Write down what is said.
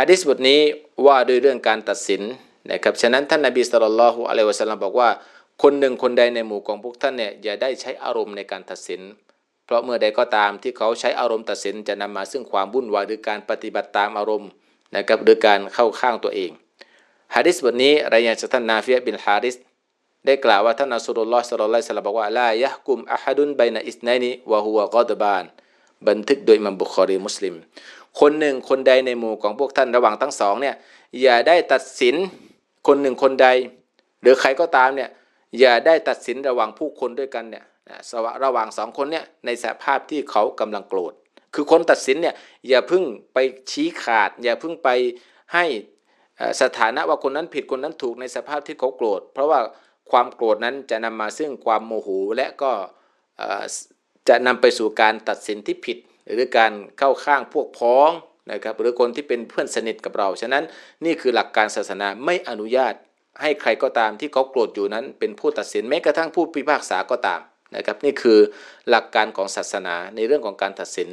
ฮะดิษบทนี้ว่าด้วยเรื่องการตัดสินนะครับฉะนั้นท่านนบีสุลต่านละฮ์อะลัยวะสัลลัมบอกว่า คนหนึ่งคนใดในหมู่ของพวกท่านเนี่ยอย่าได้ใช้อารมณ์ในการตัดสิน เพราะเมื่อใดก็ตามที่เขาใช้อารมณ์ตัดสินจะนำมาซึ่งความวุ่นวายหรือการปฏิบัติตามอารมณ์นะครับหรือการเข้าข้างตัวเองฮะดิษบทนี้รายงานจากท่านนาฟิยะบินฮาริสได้กล่าวว่าท่านอัสรุลลอฮ์สัลลัลลอฮุอะลัยฮิวะสัลลัมบอกว่าลายะกุมอะฮัดุนไบนะอิสไนนีวะฮุวะกอดบาน บันทึกโดยมัมบุคอรีมุสลิม คนหนึ่งคนใดในหมู่ของพวกท่านระหว่างทั้งสองเนี่ยอย่าได้ตัดสินคนหนึ่งคนใด หรือใครก็ตามเนี่ยอย่าได้ตัดสินระหว่างผู้คนด้วยกันเนี่ยสวะระหว่างสองคนเนี่ยในสภาพที่เขากำลังโกรธ คือคนตัดสินเนี่ยอย่าพิ่งไปชี้ขาด อย่าพิ่งไปให้สถานะว่าคนนั้นผิดคนนั้นถูกในสภาพที่เขาโกรธ เพราะว่าความโกรธนั้นจะนำมาซึ่งความโมโหและก็ จะนำไปสู่การตัดสินที่ผิด หรือการเข้าข้างพวกพ้องนะครับหรือคนที่เป็นเพื่อนสนิทกับเรา ฉะนั้นนี่คือหลักการศาสนาไม่อนุญาต ให้ใครก็ตามที่เขาโกรธอยู่นั้น เป็นผู้ตัดสินแม้กระทั่งผู้พิพากษาก็ตามนะครับนี่คือหลักการของศาสนาในเรื่องของการตัดสิน